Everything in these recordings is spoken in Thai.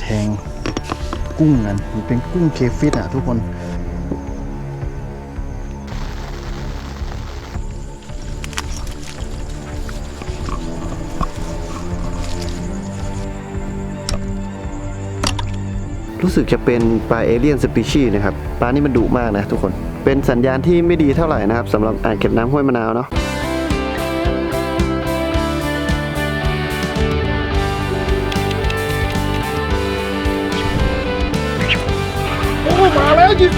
แทงกุ้งกันมันเป็นกุ้งเคฟิตอะทุกคนรู้สึกจะเป็นปลาเอเลียนสปีชีส์นะครับ ปลานี่มันดุมากนะทุกคน เป็นสัญญาณที่ไม่ดีเท่าไหร่นะครับสำหรับอ่างเก็บน้ำห้วยมะนาวเนาะ มาแล้วจริง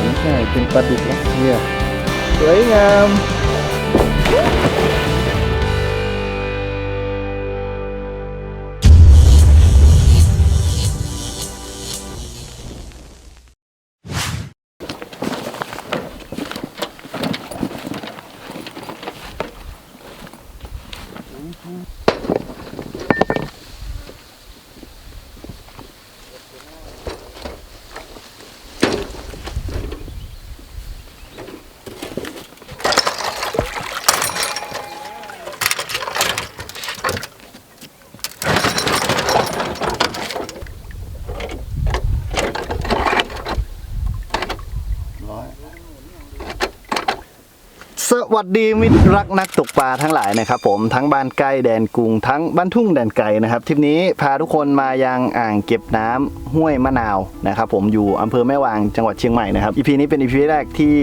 ไม่ใช่เป็นปลาดุกรัสเซียสวยงาม วัสดีมิตรรักนักตกปลาทั้งหลายนะครับผมทั้งบ้านใกล้แดนกรุงทั้งบ้านทุ่งแดนไกลนะครับทริปนี้พาทุกคนมายังอ่างเก็บน้ำห้วยมะนาวนะครับผมอยู่อำเภอแม่วางจังหวัดเชียงใหม่นะครับอีพีนี้เป็นอีพีแรกที่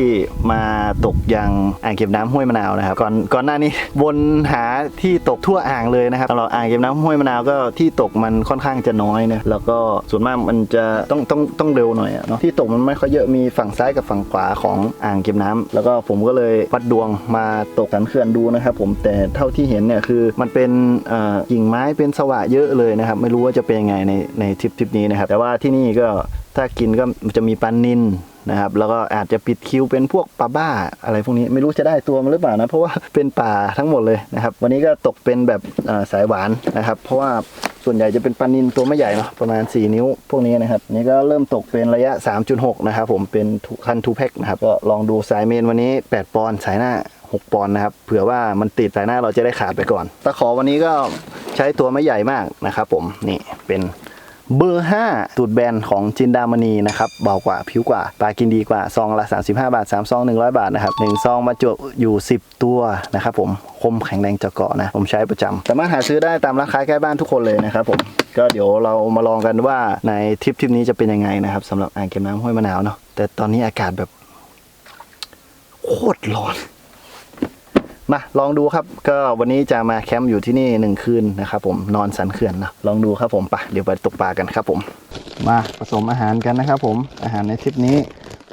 มาตกยังอ่างเก็บน้ำห้วยมะนาวนะครับก่อนก่อนหน้านี้วนหาที่ตกทั่วอ่างเลยนะครับสำหรับอ่างเก็บน้ำห้วยมะนาวก็ที่ตกมันค่อนข้างจะน้อยนะแล้วก็ส่วนมากมันจะต้องต้องต้องเร็วหน่อยเนาะที่ตกมันไม่ค่อยเยอะมีฝั่งซ้ายกับฝั่งขวาของอ่างเก็บน้ำแล้วก็ผมก็เลยวัดดวงมาตกสันเขื่อนดูนะครับผมแต่เท่าที่เห็นเนี่ยคือมันเป็นกิ่งไม้เป็นสวะเยอะเลยนะครับ ไม่รู้ว่าจะเป็นยังไงในในทริปทริปนี้นะครับ แต่ว่าที่นี่ก็ถ้ากินก็จะมีปลานินนะครับแล้วก็อาจจะปิดคิวเป็นพวกปลาบ้าอะไรพวกนี้ไม่รู้จะได้ตัวมันหรือเปล่านะเพราะว่าเป็นป่าทั้งหมดเลยนะครับ วันนี้ก็ตกเป็นแบบสายหวานนะครับ เพราะว่า ส่วนใหญ่จะเป็นปลานินตัวไม่ใหญ่เนาะประมาณ 4 นิ้วพวกนี้นะครับนี่ก็เริ่มตกเป็นระยะ 3.6 นะครับผมเป็นคันทูแพ็กนะครับก็ลองดูสายเมนวันนี้ 8 ปอนด์สายหน้า 6 ปอนด์นะครับเผื่อว่ามันติดสายหน้าเราจะได้ขาดไปก่อนตะขอวันนี้ก็ใช้ตัวไม่ใหญ่มากนะครับผมนี่เป็น เบอร์ 5 ตูดแบนของจินดามณีนะครับเบากว่าผิวกว่าปลากินดีกว่าซองละ 35 บาท3ซอง 100 บาทนะครับ1ซองมาจุอยู่ 10 ตัวนะครับผมคมแข็งแรงเจะเกาะนะ ผมใช้ประจำสามารถหาซื้อได้ตามร้านค้าใกล้บ้านทุกคนเลยนะครับผมก็เดี๋ยวเรามาลองกันว่าในทริปทริปนี้จะเป็นยังไงนะครับสำหรับอ่างเก็บน้ำห้วยมะนาวเนาะแต่ตอนนี้อากาศแบบโคตรร้อน มาลองดูครับ ก็วันนี้จะมาแคมป์อยู่ที่นี่หนึ่งคืนนะครับผมนอนสันเขื่อนนะลองดูครับผมไปเดี๋ยวไปตกปลากันครับผม มาผสมอาหารกันนะครับผมอาหารในทริปนี้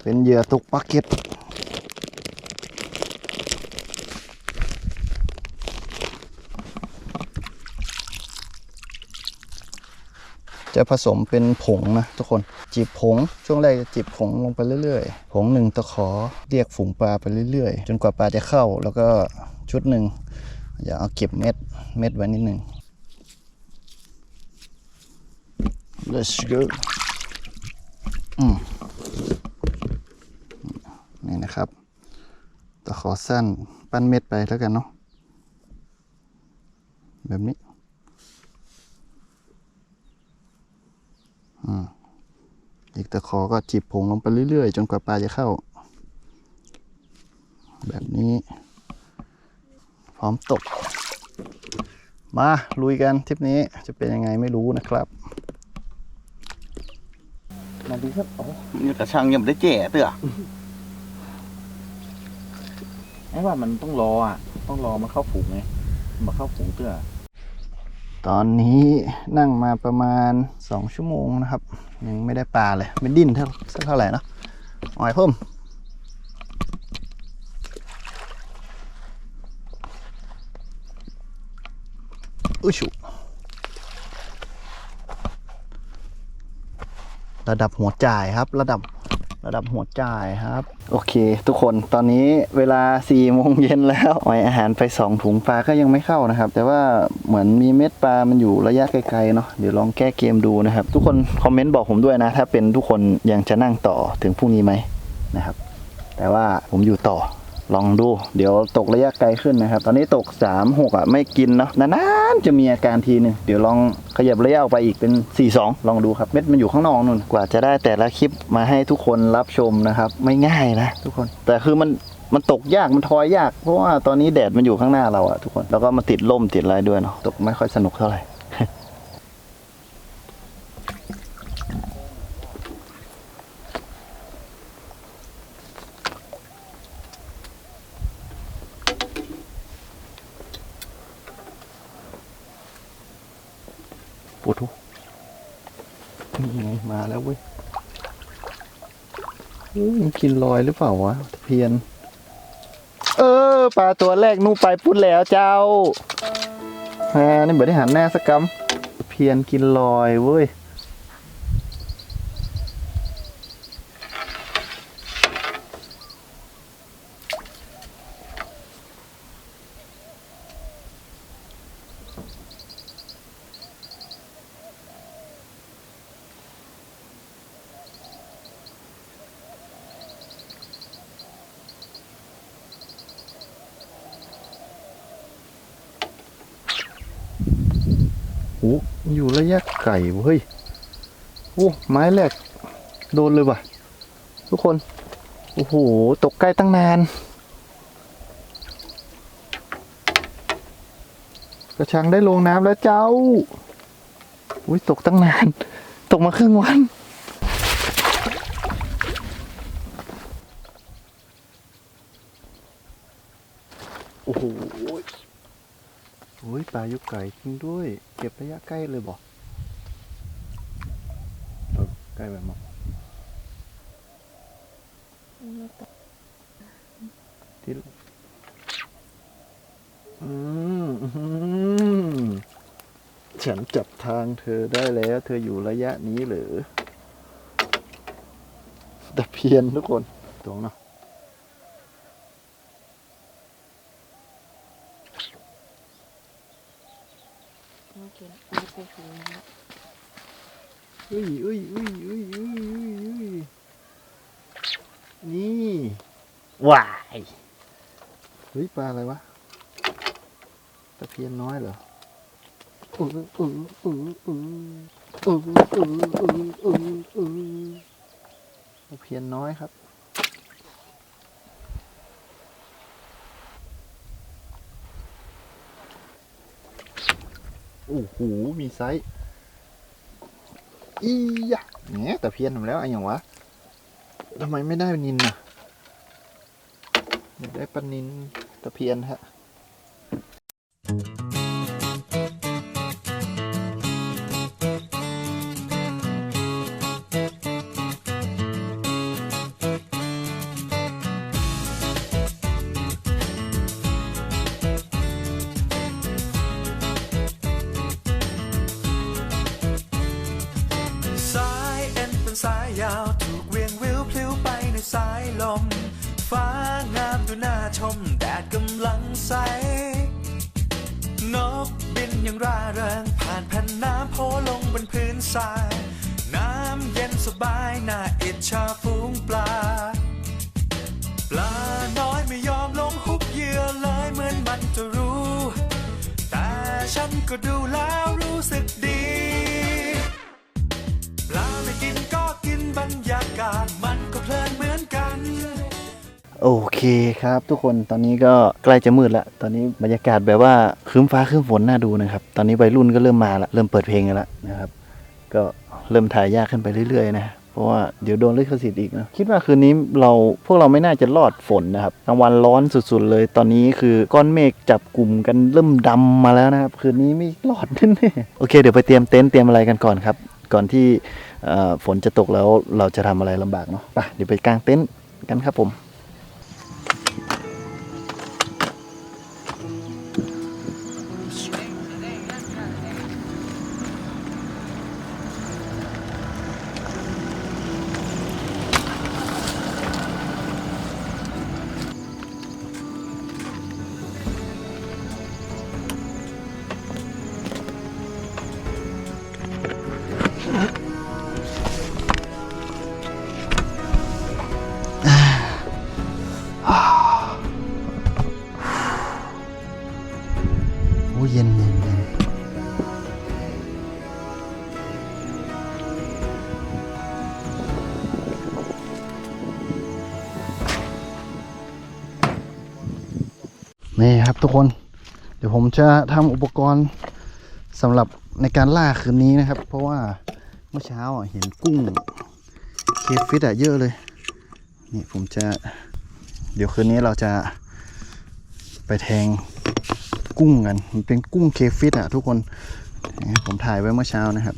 เป็นเหยื่อตกปลาเก็ต จะผสมเป็นผงนะทุกคนจีบผง ช่วงแรกจะจีบผงลงไปเรื่อยๆ ผงหนึ่งตะขอเรียกฝูงปลาไปเรื่อยๆ จนกว่าปลาจะเข้า แล้วก็ชุดหนึ่งอย่าเอาเก็บเม็ดเม็ดไว้นิดหนึ่ง let's go อืมนี่นะครับตะขอสั้นปั้นเม็ดไปแล้วกันเนาะแบบนี้ อีกตะขอก็จีบผงลงไปเรื่อยๆ จนกว่าปลาจะเข้า แบบนี้ พร้อมตก มาลุยกันทริปนี้จะเป็นยังไงไม่รู้นะครับมาดีครับโอ้ยกระชังยังไม่ได้แจ่เตื้อไอ้ว่ามันต้องรออะ ต้องรอมันเข้าฝูงไงมาเข้าฝูงเตื้อ ตอนนี้นั่งมาประมาณ 2 ชั่วโมงนะครับ ยังไม่ได้ปลาเลย ไม่ดิ้นเท่าสักเท่าไหร่เนาะอ่อยเพิ่มอุ้ชุระดับหัวจ่ายครับ ระดับ ระดับหัวจ่ายครับ โอเค ทุกคนตอนนี้เวลา4ี่โมงเย็นแล้วปล่อยอาหารไป 2 ถุงปลาก็ยังไม่เข้านะครับ แต่ว่าเหมือนมีเม็ดปลามันอยู่ระยะไกลๆเนาะเดี๋ยวลองแก้เกมดูนะครับ ทุกคนคอมเมนต์บอกผมด้วยนะ ถ้าเป็นทุกคนยังจะนั่งต่อถึงพรุ่งนี้ไหมนะครับ แต่ว่าผมอยู่ต่อลองดู เดี๋ยวตกระยะไกลขึ้นนะครับ ตอนนี้ตก3 6อะไม่กินเนาะนานๆ จะมีอาการทีหนึงเดี๋ยวลองขยับระยะออกไปอีกเป็น 4 2 ลองดูครับ เม็ดมันอยู่ข้างนอกนู่น กว่าจะได้แต่ละคลิปมาให้ทุกคนรับชมนะครับ ไม่ง่ายนะทุกคน แต่คือมันมันตกยากมันทอยยาก เพราะว่าตอนนี้แดดมันอยู่ข้างหน้าเราอะทุกคน แล้วก็มาติดลมติดอะไรด้วยเนาะ ตกไม่ค่อยสนุกเท่าไหร่ ป วดทุกนี่ไงมาแล้วเว้ยอุ๊ยมันกินลอยหรือเปล่าวะเพียน เออปลาตัวแรกนู่ไปพุดแล้วเจ้าแหมนี่เบิดได้หันหน้าสักกำเพียนกินลอยเว้ย โอ้อยู่ระยะ ไก่เว้ยโอ้ไม้แรกโดนเลยว่ะ ทุกคน โอ้โห ตกใกล้ตั้งนาน กระชังได้ลงน้ำแล้วเจ้า อุ้ยตกตั้งนาน ตกมาครึ่งวันโอ้โหโอ้ยปลายุกไก่จริงด้วย เก็บระยะใกล้เลยบอก ใกล้แบบมั้งที่อืมอื้อหือฉันจับทางเธอได้แล้ว เธออยู่ระยะนี้หรือตะเพียนทุกคนตรงเนาะ โอเคไม่ไปถึงแล้ว อุ้ย อุ้ยอุ้ยอุ้ยอุ้ยอุ้ยอุ้ยนี่วายเฮ้ยปลาอะไรวะตะเพียนน้อยเหรออืออืออืออืออืออืออืออืออือตะเพียนน้อยครับโอ้โหมีไซส์ อียะแหมแต่เพี้ยนผมแล้วไอ้อย่างวะทำไมไม่ได้นินอะอยากได้ปนินตะเพียนฮะ สายยาวถูกเวียงวิวพลิ้วไปในสายลม ฟ้างามดูน่าชมแดดกำลังใส นกบินอย่างร่าเริงผ่านแผ่นน้ำโผลลงบนพื้นทราย น้ำเย็นสบายน่าอิจฉาฝูงปลา ปลาน้อยไม่ยอมลงฮุกเหยื่อเลยเหมือนมันจะรู้ แต่ฉันก็ดูแล้วรู้สึกดี บรรยากาศมันก็เพลินเหมือนกัน โอเคครับทุกคนตอนนี้ก็ใกล้จะมืดละตอนนี้บรรยากาศแบบว่าครึ้มฟ้าครึ้มฝนน่าดูนะครับ ตอนนี้วัยรุ่นก็เริ่มมาละเริ่มเปิดเพลงกันละนะครับ ก็เริ่มถ่ายยากขึ้นไปเรื่อยๆนะเพราะว่าเดี๋ยวโดนลิขสิทธิ์อีกนะคิดว่าคืนนี้เราพวกเราไม่น่าจะรอดฝนนะครับกลางวันร้อนสุดๆเลย ตอนนี้คือก้อนเมฆจับกลุ่มกันเริ่มดำมาแล้วนะครับ คืนนี้ไม่รอดแน่ๆโอเค เดี๋ยวไปเตรียมเต็นท์เตรียมอะไรกันก่อนครับ ก่อนที่ฝนจะตกแล้วเราจะทำอะไรลำบากเนาะไปเดี๋ยวไปกางเต็นท์กันครับผม เย็นเย็นเย็นนี่ครับทุกคนเดี๋ยวผมจะทำอุปกรณ์สำหรับในการล่าคืนนี้นะครับ เพราะว่าเมื่อเช้าเห็นกุ้งเคฟิตอะเยอะเลย นี่ผมจะ เดี๋ยวคืนนี้เราจะไปแทง กุ้งกันมันเป็นกุ้งเคฟิตอะทุกคนผมถ่ายไว้เมื่อเช้านะครับ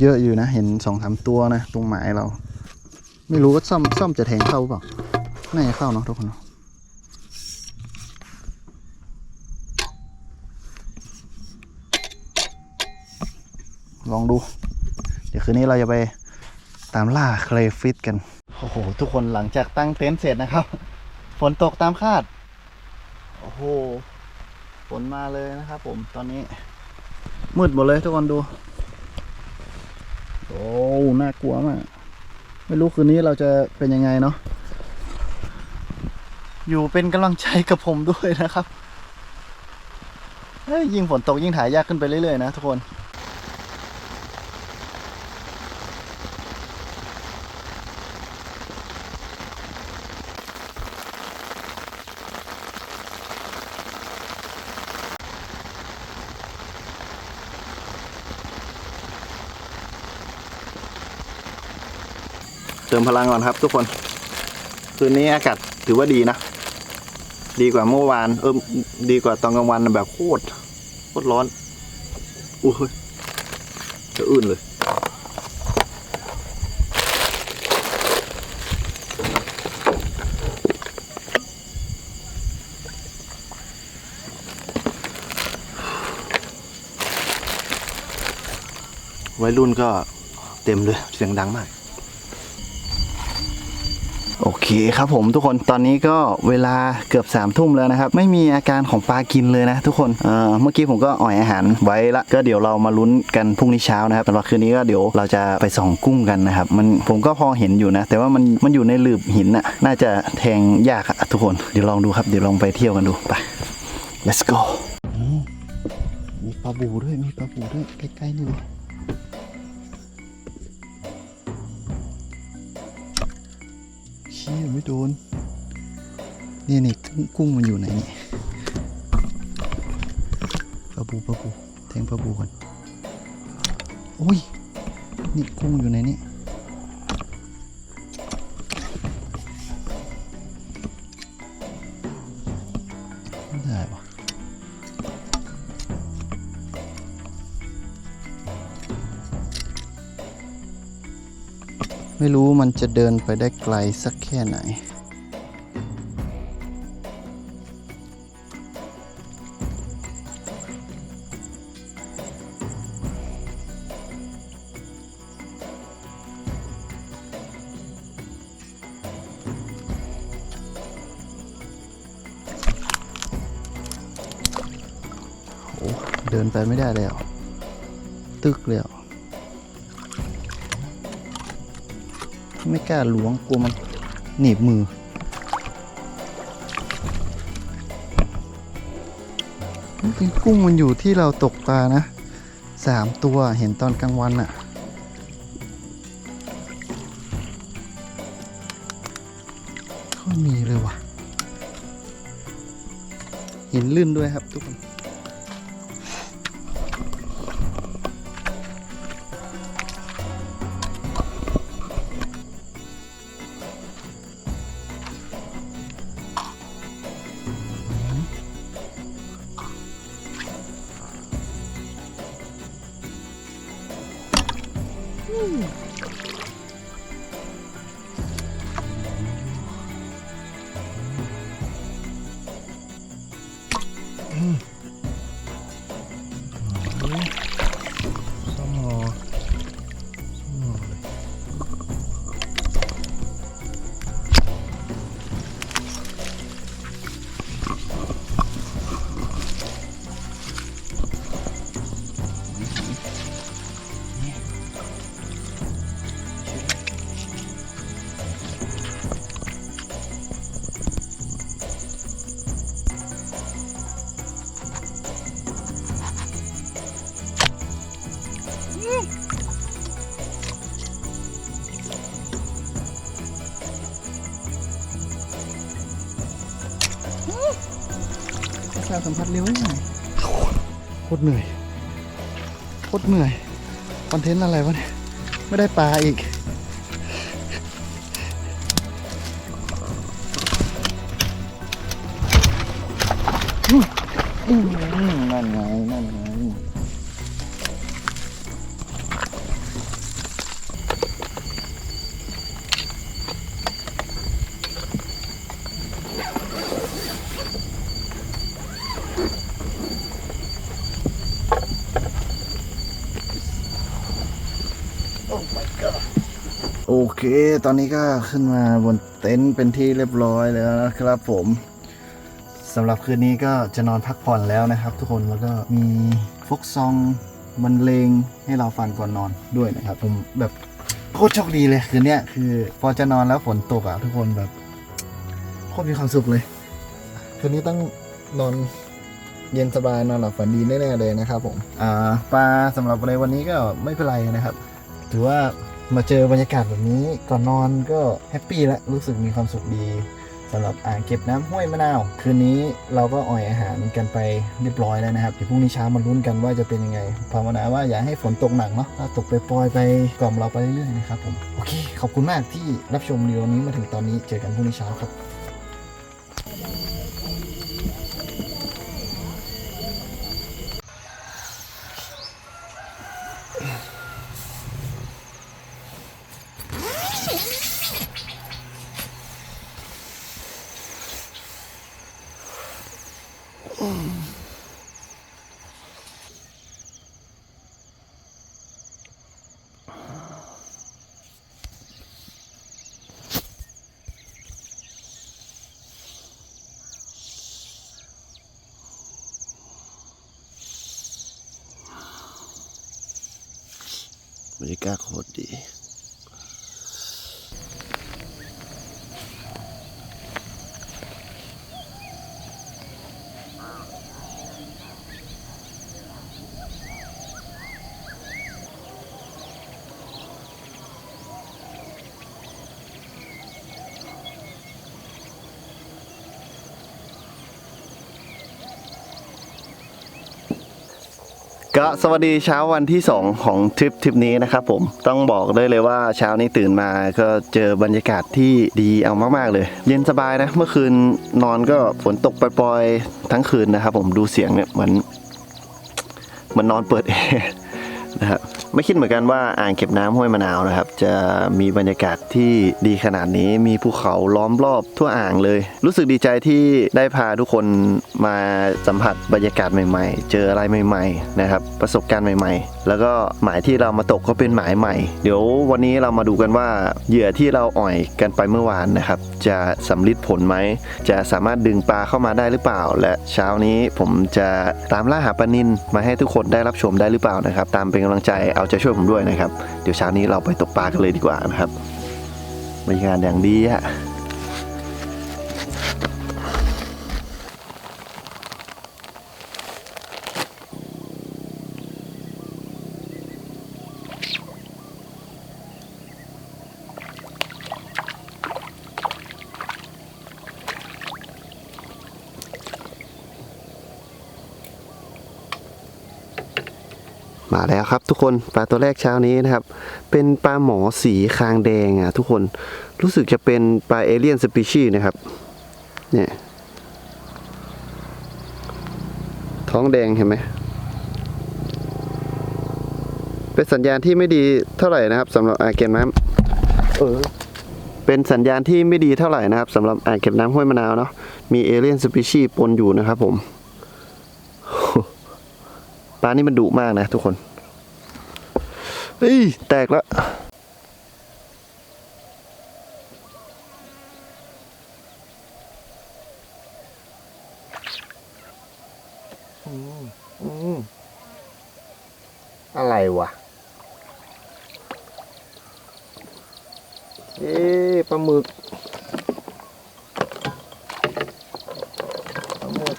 เยอะอยู่นะ เห็นสองสามตัวนะ ตรงหมายเรา ไม่รู้ว่าซ่อมซ่อมจะแทงเข้าหรือเปล่าน่าจะเข้าเนาะทุกคนเนาะลองดู เดี๋ยวคืนนี้เราจะไปตามล่าเคลฟิตกัน โอ้โห ทุกคนหลังจากตั้งเต็นท์เสร็จนะครับ ฝนตกตามคาด หฝนมาเลยนะครับผมตอนนี้ มืดหมดเลยทุกคนดู โอ้น่ากลัวมาก ไม่รู้คืนนี้เราจะเป็นยังไงเนาะอยู่เป็นกำลังใจกับผมด้วยนะครับเฮ้ยยิ่งฝนตกยิ่งถ่ายยากขึ้นไปเรื่อยๆนะทุกคน เติมพลังก่อนครับ ทุกคน คืนนี้อากาศถือว่าดีนะ ดีกว่าเมื่อวาน เออดีกว่าตอนกลางวันแบบโคตรโคตรร้อน อุ้ยจะอื่นเลย วัยรุ่นก็เต็มเลย เสียงดังมาก โอเคครับผมทุกคนตอนนี้ก็เวลาเกือบ3ามทุ่มแล้วนะครับ ไม่มีอาการของปลากินเลยนะทุกคนเอ่อเมื่อกี้ผมก็อ่อยอาหารไว้ละก็เดี๋ยวเรามาลุ้นกันพรุ่งนี้เช้านะครับสำหรับคืนนี้ก็เดี๋ยวเราจะไปส่องกุ้งกันนะครับ มันผมก็พอเห็นอยู่นะ แต่ว่ามันมันอยู่ในหลืบหินน่ะน่าจะแทงยากอะทุกคนเดี๋ยวลองดูครับเดี๋ยวลองไปเที่ยวกันดูไป let's go มมีปลาบูด้วยมีปลาบูด้วยใกล้ๆนี่เลย ไม่โดน นี่นี่กุ้งกุ้งมันอยู่ไหนนี่ปลาบูปลาบูแทงปลาบูก่อนโอ้ย นี่กุ้งอยู่ไหนนี่ รู้มันจะเดินไปได้ไกลสักแค่ไหนโอ้เดินไปไม่ได้แล้ว ตึกแล้ว ไม่กล้าล้วงกลัวมันหนีบมือจริงๆกุ้งมันอยู่ที่เราตกปลานะสามตัวเห็นตอนกลางวันอะก็มีเลยว่ะเห็นลื่นด้วยครับทุกคน ซ่ สาวสัมผัสเร็วหน่อยโคตรเหนื่อย โคตรเหนื่อยคอนเทนต์อะไรวะเนี่ย ไม่ได้ปลาอีกนั่นไงนั่นไง ตอนนี้ก็ขึ้นมาบนเต็นท์เป็นที่เรียบร้อยแล้วนะครับผมสำหรับคืนนี้ก็จะนอนพักผ่อนแล้วนะครับ ทุกคนแล้วก็มีฟกซองบรรเลงให้เราฟังก่อนนอนด้วยนะครับ ผมแบบโคตรโชคดีเลยคืนนี้คือ พอจะนอนแล้วฝนตกอะทุกคนแบบโคตรมีความสุขเลย คืนนี้ต้องนอนเย็นสบายนอนหลับฝันดีแน่ๆเลยนะครับผมอ่าปลาสำหรับในวันนี้ก็ไม่เป็นไรนะครับ ถือว่า มาเจอบรรยากาศแบบนี้ก่อนนอนก็แฮปปี้และรู้สึกมีความสุขดีสำหรับอ่างเก็บน้ำห้วยมะนาว คืนนี้เราก็อ่อยอาหารกันไปเรียบร้อยแล้วนะครับเดี๋ยวพรุ่งนี้เช้ามาลุ้นกันว่าจะเป็นยังไงภาวนาว่าอย่าให้ฝนตกหนักเนาะถ้าตกไปปล่อยไปกล่อมเราไปเรื่อยๆนะครับผมโอเค ขอบคุณมากที่รับชมวิดีโอนี้มาถึงตอนนี้เจอกันพรุ่งนี้เช้าครับ บรรยากาศโคตรดี ก็สวัสดีเช้าวันที่ 2 ของทริปทริปนี้นะครับผมต้องบอกได้เลยว่าเช้านี้ตื่นมาก็เจอบรรยากาศที่ดีเอามากๆเลย เย็นสบายนะ เมื่อคืนนอนก็ฝนตกปล่อยๆทั้งคืนนะครับผมดูเสียงเนี่ยเหมือนเหมือนนอนเปิดแอร์นะครับ ไม่คิดเหมือนกันว่าอ่างเก็บน้ำห้วยมะนาวนะครับ จะมีบรรยากาศที่ดีขนาดนี้มีภูเขาล้อมรอบทั่วอ่างเลย รู้สึกดีใจที่ได้พาทุกคนมาสัมผัสบรรยากาศใหม่ ๆ เจออะไรใหม่ ๆ นะครับ ประสบการณ์ใหม่ ๆแล้วก็หมายที่เรามาตกก็เป็นหมายใหม่ เดี๋ยววันนี้เรามาดูกันว่าเหยื่อที่เราอ่อยกันไปเมื่อวานนะครับ จะสำลิดผลไหม จะสามารถดึงปลาเข้ามาได้หรือเปล่า และเช้านี้ผมจะตามล่าหาปลานินมาให้ทุกคนได้รับชมได้หรือเปล่านะครับ ตามเป็นกำลังใจเอาใจช่วยผมด้วยนะครับ เดี๋ยวเช้านี้เราไปตกปลากันเลยดีกว่านะครับบรรยากาศอย่างดีฮะ มาแล้วครับ ทุกคนปลาตัวแรกเช้านี้นะครับ เป็นปลาหมอสีคางแดงอะทุกคนรู้สึกจะเป็นปลาเอเลียนสปีชีส์นะครับ เนี่ย ท้องแดงเห็นไหมเป็นสัญญาณที่ไม่ดีเท่าไหร่นะครับสำหรับอ่างเก็บน้ำเออเป็นสัญญาณที่ไม่ดีเท่าไหร่นะครับสำหรับอ่างเก็บน้ำห้วยมะนาวเนาะมีเอเลียนสปีชีส์ปนอยู่นะครับผมปลานี่มันดุมากนะทุกคน เฮ้ยแตกแล้ว อะไรวะ เอ๊ะปลาหมึกปลาหมึก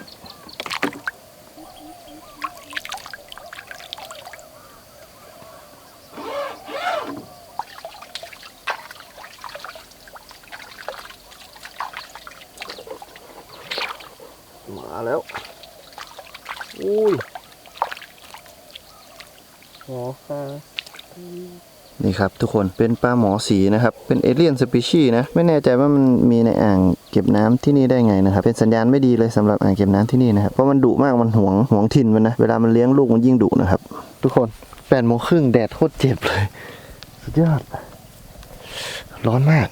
มาแล้ว อุ้ยหอค่ะนี่ครับทุกคนเป็นปลาหมอสีนะครับ เป็นเอเลียนสปีชีส์นะ ไม่แน่ใจว่ามันมีในอ่างเก็บน้ำที่นี่ได้ไงนะครับ เป็นสัญญาณไม่ดีเลยสำหรับอ่างเก็บน้ำที่นี่นะครับ เพราะมันดุมากมันหวงหวงถิ่นมันนะ เวลามันเลี้ยงลูกมันยิ่งดุนะครับ ทุกคนแปดโมงครึ่งแดดโคตรเจ็บเลย สุดยอด ร้อนมาก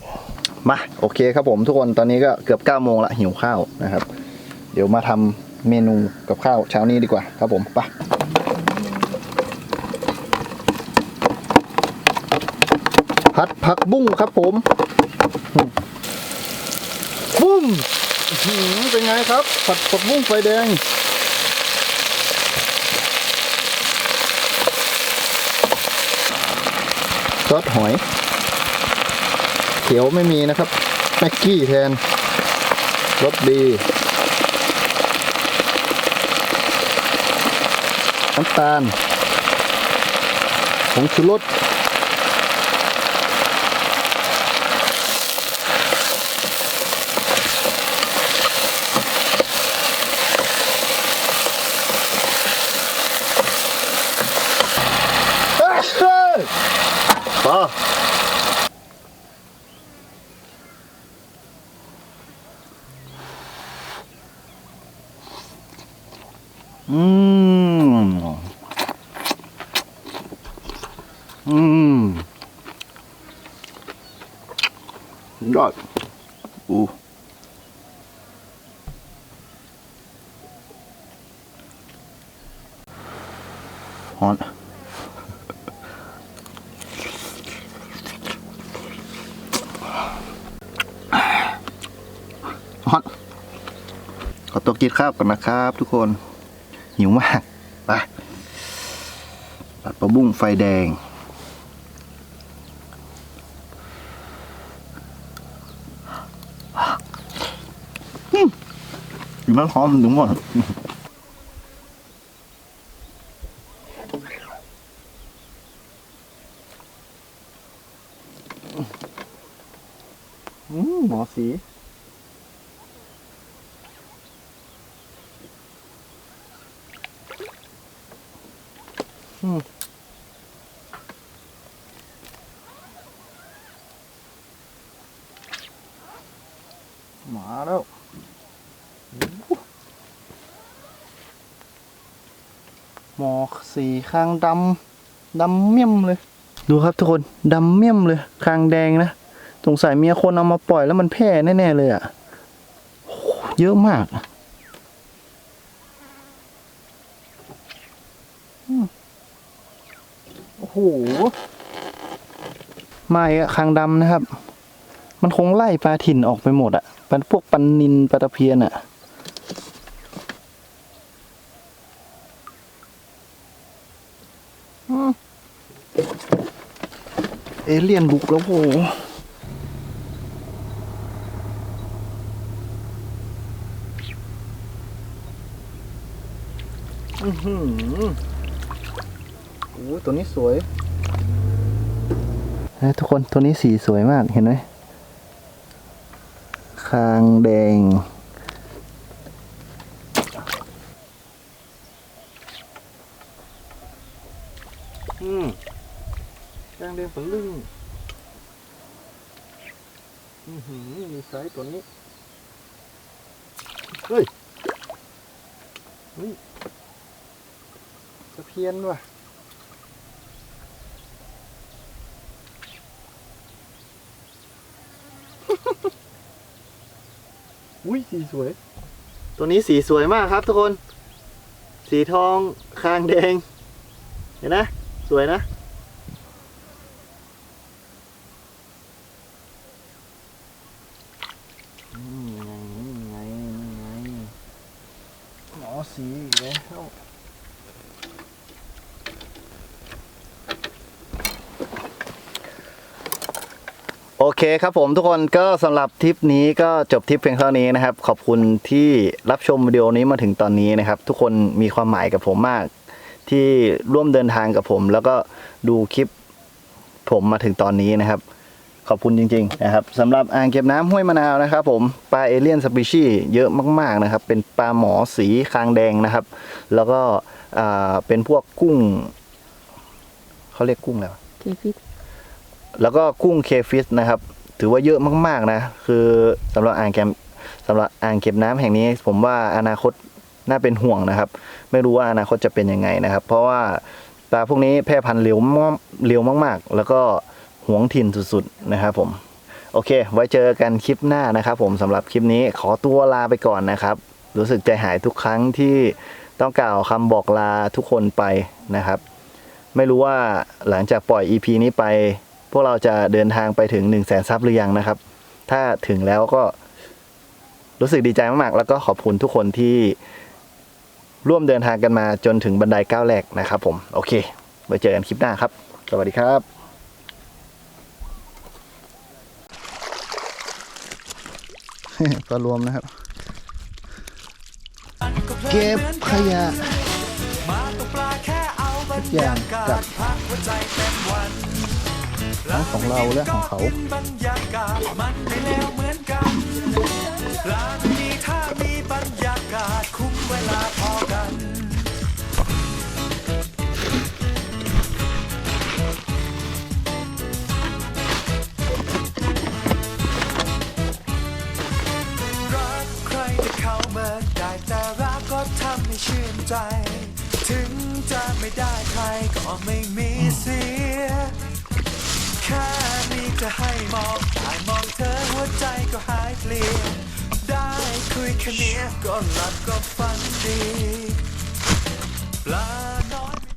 มาโอเคครับผมทุกคนตอนนี้ก็เกือบ9ก้าโมงละหิวข้าวนะครับเดี๋ยวมาทำเมนูกับข้าวเช้านี้ดีกว่าครับผมไปผัดผักบุ้งครับผมบุ้มเป็นไงครับ ผัดผักบุ้งไฟแดงซอสหอย เขียวไม่มีนะครับ แม็กกี้แทนรสดี น้ำตาลผงชูรสเอ้ยเฮ้ยพอ อืม อืม ยอดอู้ฮอนฮอนขอตัวกินข้าวก่อนนะครับ ทุกคนหิวมากไปปัดปลาบุ้งไฟแดง อยู่มันหอมถึงหมดอืมหมอสี มาแล้วหมอก สีคางดำดำเมี่ยมเลย ดูครับทุกคนดำเมี่ยมเลยคางแดงนะสงสัยเมียคนเอามาปล่อยแล้วมันแพร่แน่ๆเลยอะ่ะเยอะมากโอ้โหม่อะคางดำนะครับ มันคงไล่ปลาถิ่นออกไปหมดอะปลาพวกปันนินปลาตะเพียนอะอื เอเลี่ยนบุกแล้วโหอือหือโอ้ตัวนี้สวยเฮ้ทุกคนตัวนี้สีสวยมากเห็นไหมคางแดง อืมคางแดงฝันลึงอือหื อมีไซส์ตัวนี้ เฮ้ยเฮ้ยตะเพียนว่ะอุ้ยสีสวย ตัวนี้สีสวยมากครับทุกคน สีทองคางแดง เห็นนะ สวยนะ นี่ไงนี่ไงนี่ไงหมอสีอีกแล้ว โอ เคครับผมทุกคนก็สำหรับทริปนี้ก็จบทริปเพียงเท่านี้นะครับ ขอบคุณที่รับชมวิดีโอนี้มาถึงตอนนี้นะครับ ทุกคนมีความหมายกับผมมาก ที่ร่วมเดินทางกับผม แล้วก็ดูคลิปผมมาถึงตอนนี้นะครับ ขอบคุณจริง ๆ นะครับสำหรับอ่างเก็บน้ำห้วยมะนาวนะครับ ผมปลาเอเลียนสปีชีเยอะมาก ๆนะครับ เป็นปลาหมอสีคางแดงนะครับ แล้วก็เป็นพวกกุ้งเขาเรียกกุ้งอะไรวะเคฟิต แล้วก็กุ้งเคฟิสนะครับ ถือว่าเยอะมากๆนะ คือสำหรับอ่างเก็บสำหรับอ่างเก็บน้ำแห่งนี้ ผมว่าอนาคตน่าเป็นห่วงนะครับ ไม่รู้ว่าอนาคตจะเป็นยังไงนะครับ เพราะว่าปลาพวกนี้แพร่พันธุ์เร็วมากเร็วมากๆ แล้วก็หวงถิ่นสุดๆนะครับผมโอเค ไว้เจอกันคลิปหน้านะครับ ผมสำหรับคลิปนี้ขอตัวลาไปก่อนนะครับ รู้สึกใจหายทุกครั้งที่ต้องกล่าวคำบอกลาทุกคนไปนะครับ ไม่รู้ว่าหลังจากปล่อย EP นี้ไป พวกเราจะเดินทางไปถึง1นึ่งแสนซับหรือยังนะครับ ถ้าถึงแล้วก็รู้สึกดีใจมากๆ แล้วก็ขอบคุณทุกคนที่ร่วมเดินทางกันมาจนถึงบันไดก้าวแรกนะครับผมโอเคไว้เจอกันคลิปหน้าครับ สวัสดีครับก็รวมนะครับ เก็บขยะมาตกปลาแค่เอาบรรทุกอย่ายางกากัศบ ทั้งของเราและของเขาชื่นใจ ถึงจะไม่ได้ใครก็ไม่มีเสีย ค่มีจะให้มองได้มองเธอหัวใจก็หายเปลี่ยนได้คุยแค่นี้ก็หลับก็ฝันดีปลา